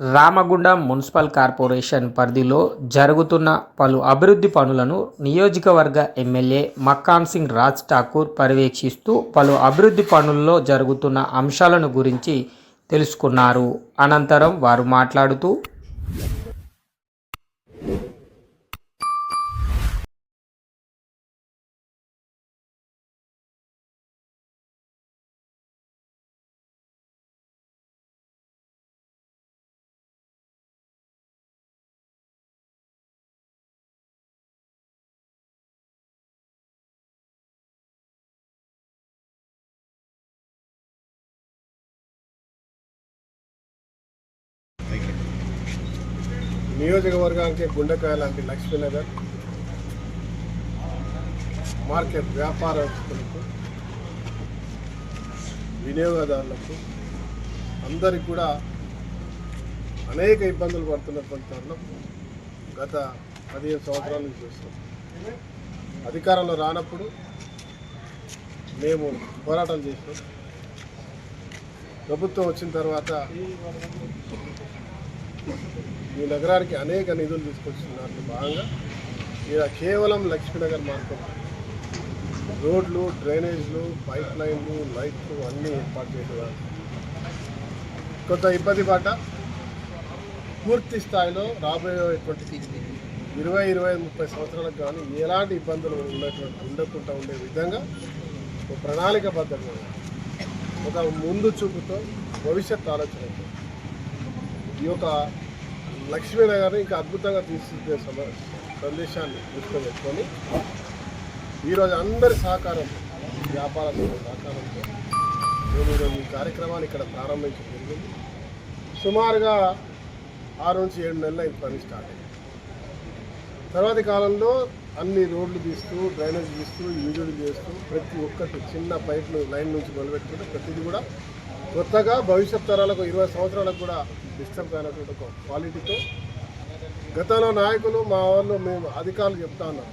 Ramagundam municipal corporation పరిధిలో జరుగుతున్న పలు అభివృద్ధి పనులను నియోజకవర్గ ఎమ్మెల్యే మక్కాన్ సింగ్ రాజ్ ఠాకూర్ పర్యవేక్షిస్తూ పలు అభివృద్ధి పనుల్లో జరుగుతున్న అంశాలను గురించి తెలుసుకున్నారు. అనంతరం వారు మాట్లాడుతూ నియోజకవర్గానికి గుండెకాయ లాంటి లక్ష్మీనగర్ మార్కెట్ వ్యాపారస్తులకు వినియోగదారులకు అందరికి కూడా అనేక ఇబ్బందులు పడుతున్నటువంటి తరుణం గత పదిహేను సంవత్సరాల నుంచి చూస్తాం అధికారంలో రానప్పుడు మేము పోరాటం చేసినాం. ప్రభుత్వం వచ్చిన తర్వాత ఈ నగరానికి అనేక నిధులు తీసుకొచ్చిన భాగంగా ఇలా కేవలం లక్ష్మీనగర్ మార్కెట్ రోడ్లు డ్రైనేజ్లు పైప్ లైన్లు లైట్లు అన్నీ ఏర్పాటు చేయడం. కొంత ఇబ్బంది పడ్డ పూర్తి స్థాయిలో రాబోయేటువంటి ఇరవై ఇరవై ముప్పై సంవత్సరాలకు కానీ ఎలాంటి ఇబ్బందులు ఉన్నటువంటి ఉండకుండా ఉండే విధంగా ఒక ప్రణాళికబద్ధంగా ఒక ముందు చూపుతో భవిష్యత్ ఆలోచనతో ఈ యొక్క లక్ష్మీనగర్ని ఇంకా అద్భుతంగా తీర్చిదిద్దే సమ సందేశాన్ని దృష్టిలో పెట్టుకొని ఈరోజు అందరి సహకారం వ్యాపారస్తుల సహకారంతో మేము ఈరోజు ఈ కార్యక్రమాన్ని ఇక్కడ ప్రారంభించడం జరిగింది. సుమారుగా ఆరు నుంచి ఏడు నెలలు అయింది పని స్టార్ట్ అయింది తర్వాతి కాలంలో అన్ని రోడ్లు తీస్తూ డ్రైనేజ్ తీస్తూ యూజులు చేస్తూ ప్రతి ఒక్కటి చిన్న పైపులు లైన్ నుంచి మొదలుపెట్టుకుంటే ప్రతిదీ కూడా కొత్తగా భవిష్యత్ తరాలకు ఇరవై సంవత్సరాలకు కూడా డిస్టర్బ్ అయినటువంటి ఒక క్వాలిటీతో గతంలో నాయకులు మా వాళ్ళు మేము అధికారులు చెప్తా ఉన్నాం.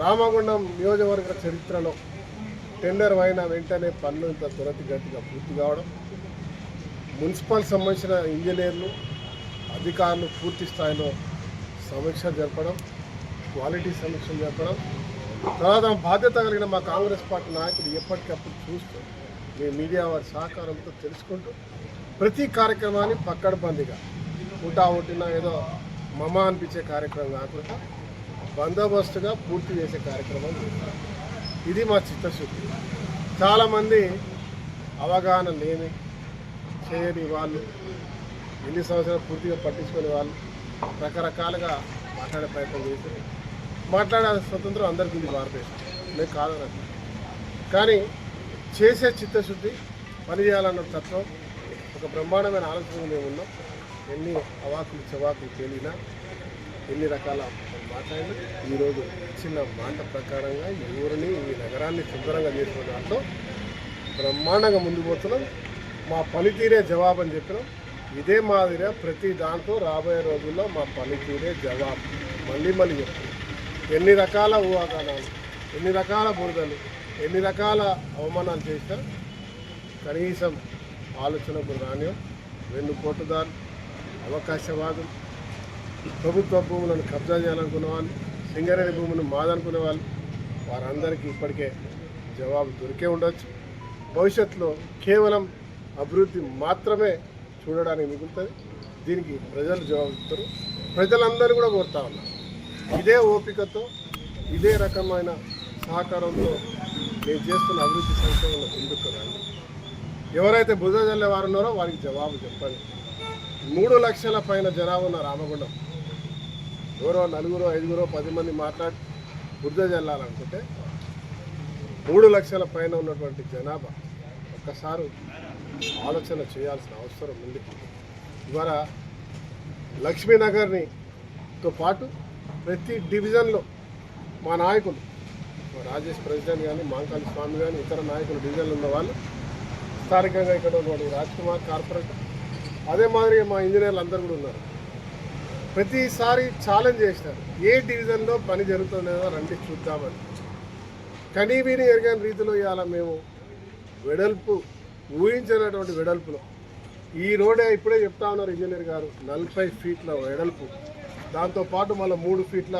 రామగుండం నియోజకవర్గ చరిత్రలో టెండర్ అయిన వెంటనే పనులు ఇంత త్వరతిగతిగా పూర్తి కావడం మున్సిపల్ సంబంధించిన ఇంజనీర్లు అధికారులు పూర్తి స్థాయిలో సమీక్ష జరపడం క్వాలిటీ సమీక్ష జరపడం తర్వాత బాధ్యత కలిగిన మా కాంగ్రెస్ పార్టీ నాయకులు ఎప్పటికప్పుడు చూస్తూ మీ మీడియా వారి సహకారంతో తెలుసుకుంటూ ప్రతి కార్యక్రమాన్ని పక్కడబందిగా ఊటా ఉట్టిన ఏదో మమ అనిపించే కార్యక్రమం కాకుండా బందోబస్తుగా పూర్తి చేసే కార్యక్రమం ఇది మా చిత్తశుద్ధి. చాలామంది అవగాహన లేని చేయని వాళ్ళు ఎన్ని సంవత్సరాలు పూర్తిగా పట్టించుకునే వాళ్ళు రకరకాలుగా మాట్లాడే ప్రయత్నం చేసి మాట్లాడే స్వతంత్రం అందరికీ ఉంది భారతదేశం నేను కాదు కానీ చేసే చిత్తశుద్ధి పని చేయాలన్న తత్వం ఒక బ్రహ్మాండమైన ఆలోచన మేము ఉన్నాం. ఎన్ని అవాకులు చవాకులు తేలినా ఎన్ని రకాల మాట్లాడినా ఈరోజు ఇచ్చిన మాట ప్రకారంగా ఈ ఊరిని ఈ నగరాన్ని శుభ్రంగా చేసుకునే దాంట్లో బ్రహ్మాండంగా ముందు పోతున్నాం. మా పనితీరే జవాబు అని చెప్పినాం. ఇదే మాదిరిగా ప్రతి దాంట్లో రాబోయే రోజుల్లో మా పనితీరే జవాబు. మళ్ళీ మళ్ళీ చెప్తున్నాం. ఎన్ని రకాల ఊహాగానాలు ఎన్ని రకాల బురదలు ఎన్ని రకాల అవమానాలు చేసినా కనీసం ఆలోచనకు రానియం రెండు కోట్లదారు అవకాశవాదం. ప్రభుత్వ భూములను కబ్జా చేయాలనుకున్న వాళ్ళు సింగరేణి భూములను మాదనుకునే వాళ్ళు వారందరికీ ఇప్పటికే జవాబు దొరికే ఉండొచ్చు. భవిష్యత్తులో కేవలం అభివృద్ధి మాత్రమే చూడడానికి మిగులుతుంది. దీనికి ప్రజలు జవాబు ఇస్తారు. ప్రజలందరూ కూడా కోరుతా ఉన్నారు. ఇదే ఓపికతో ఇదే రకమైన సహకారంతో నేను చేస్తున్న అభివృద్ధి సంక్షేమంలో ముందుకు రండి. ఎవరైతే బుధ జల్లే వారు ఉన్నారో వారికి జవాబు చెప్పండి. మూడు లక్షల పైన జనాభా ఉన్న రామగుండం. ఎవరో నలుగురో ఐదుగురో పది మంది మాట్లాడి బురద జల్లాలనుకుంటే మూడు లక్షల పైన ఉన్నటువంటి జనాభా ఒక్కసారి ఆలోచన చేయాల్సిన అవసరం ఉంది. ఇవాళ లక్ష్మీనగర్ని తో పాటు ప్రతి డివిజన్లో మా నాయకులు రాజేష్ ప్రెసిడెంట్ కానీ మాంకాళి స్వామి కానీ ఇతర నాయకులు డివిజన్లు ఉన్న వాళ్ళు స్థానికంగా ఇక్కడ ఉన్నవాడు రాజ్ కుమార్ కార్పొరేటర్ అదే మాదిరిగా మా ఇంజనీర్లు అందరు కూడా ఉన్నారు. ప్రతిసారి ఛాలెంజ్ చేసినారు. ఏ డివిజన్లో పని జరుగుతుందో రండి చూద్దామని. కనీవీని ఎరగని రీతిలో ఇవాళ మేము వెడల్పు ఊహించినటువంటి వెడల్పులో. ఈ రోడే ఇప్పుడే చెప్తా ఉన్నారు ఇంజనీర్ గారు నలభై ఫీట్ల వెడల్పు. దాంతోపాటు మళ్ళీ మూడు ఫీట్ల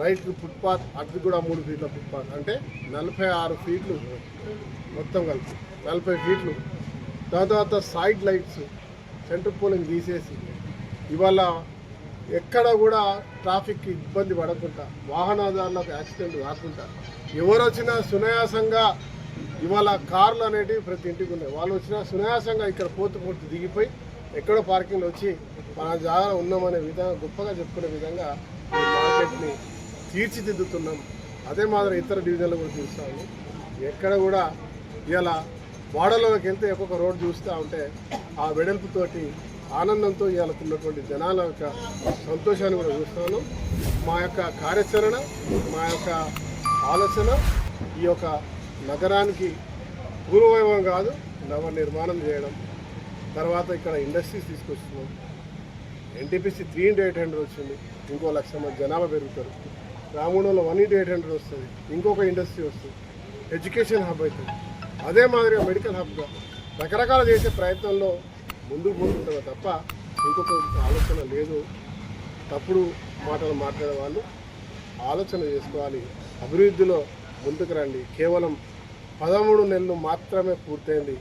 రైట్ ఫుట్పాత్ అటు కూడా మూడు ఫీట్ల ఫుట్పాత్. అంటే నలభై ఆరు ఫీట్లు మొత్తం కలిపి నలభై ఫీట్లు. దాని తర్వాత సైడ్ లైట్స్ సెంటర్ పోలింగ్ తీసేసి ఇవాళ ఎక్కడ కూడా ట్రాఫిక్ ఇబ్బంది పడకుండా వాహనదారులకు యాక్సిడెంట్ కాకుండా ఎవరు వచ్చినా సునాయాసంగా ఇవాళ కార్లు అనేటివి ప్రతి ఇంటికి ఉన్నాయి. వాళ్ళు వచ్చినా సునాయాసంగా ఇక్కడ పోతు పోతు దిగిపోయి ఎక్కడో పార్కింగ్లో వచ్చి మన జాగ్రత్త ఉన్నామనే విధంగా గొప్పగా చెప్పుకునే విధంగా ఈ మార్కెట్ని తీర్చిదిద్దుతున్నాం. అదే మాదిరి ఇతర డివిజన్లు కూడా చూస్తాము. ఎక్కడ కూడా ఇలా వాడలోకి వెళ్తే ఒక్కొక్క రోడ్ చూస్తూ ఉంటే ఆ వెడల్పుతోటి ఆనందంతో ఇవాళకున్నటువంటి జనాల యొక్క సంతోషాన్ని కూడా చూస్తాను. మా యొక్క కార్యాచరణ మా యొక్క ఆలోచన ఈ యొక్క నగరానికి పూర్వవైభవం కాదు నవ నిర్మాణం చేయడం. తర్వాత ఇక్కడ ఇండస్ట్రీస్ తీసుకొస్తున్నాం. NTPC three into eight hundred వచ్చింది. ఇంకో లక్ష మంది జనాభా పెరుగుతారు. రామగుండంలో వన్ ఇంటూ ఎయిట్ హండ్రెడ్ వస్తుంది. ఇంకొక ఇండస్ట్రీ వస్తుంది. ఎడ్యుకేషన్ హబ్ అవుతుంది. అదే మాదిరిగా మెడికల్ హబ్గా రకరకాల చేసే ప్రయత్నంలో ముందుకు పోతుంటారు తప్ప ఇంకొక ఆలోచన లేదు. తప్పుడు మాటలు మాట్లాడే వాళ్ళు ఆలోచన చేసుకోవాలి. అభివృద్ధిలో ముందుకు రండి. కేవలం పదమూడు నెలలు మాత్రమే పూర్తయింది.